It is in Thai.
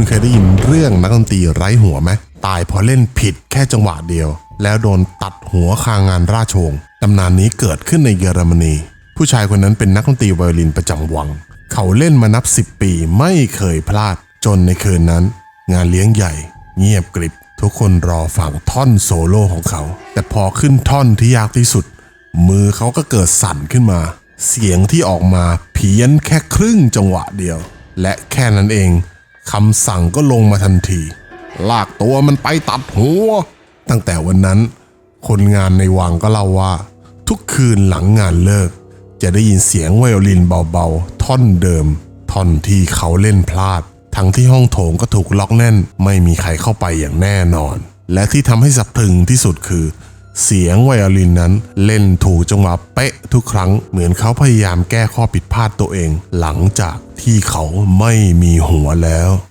คุณเคยได้ยินเรื่องนักดนตรีไร้หัวไหมตายเพราะเล่นผิดแค่จังหวะเดียว แล้วโดนตัดหัวคางานราชวงศ์ตำนานนี้เกิดขึ้นในเยอรมนี ผู้ชายคนนั้นเป็นนักดนตรีไวโอลินประจำวัง เขาเล่นมานับ10ปีไม่เคยพลาด จนในคืนนั้น งานเลี้ยงใหญ่ เงียบกริบ ทุกคนรอฟังท่อนโซโล่ของเขา แต่พอขึ้นท่อนที่ยากที่สุด มือเขาก็เกิดสั่นขึ้นมา เสียงที่ออกมาเพี้ยนแค่ครึ่งจังหวะเดียว และแค่นั้นเอง คำสั่งก็ลงมาทันที ลากตัวมันไปตัดหัว ตั้งแต่วันนั้น คนงานในวังก็เล่าว่า ทุกคืนหลังงานเลิก จะได้ยินเสียงไวโอลินเบาๆ ท่อนเดิม ท่อนที่เขาเล่นพลาด ทั้งที่ห้องโถงก็ถูกล็อกแน่น ไม่มีใครเข้าไปอย่างแน่นอน และที่ทำให้สะพรึงที่สุดคือ เสียงไวโอลินนั้นเล่นถูกจังหวะเป๊ะทุกครั้งเหมือนเขาพยายามแก้ข้อผิดพลาดตัวเอง หลังจากที่เขาไม่มีหัวแล้ว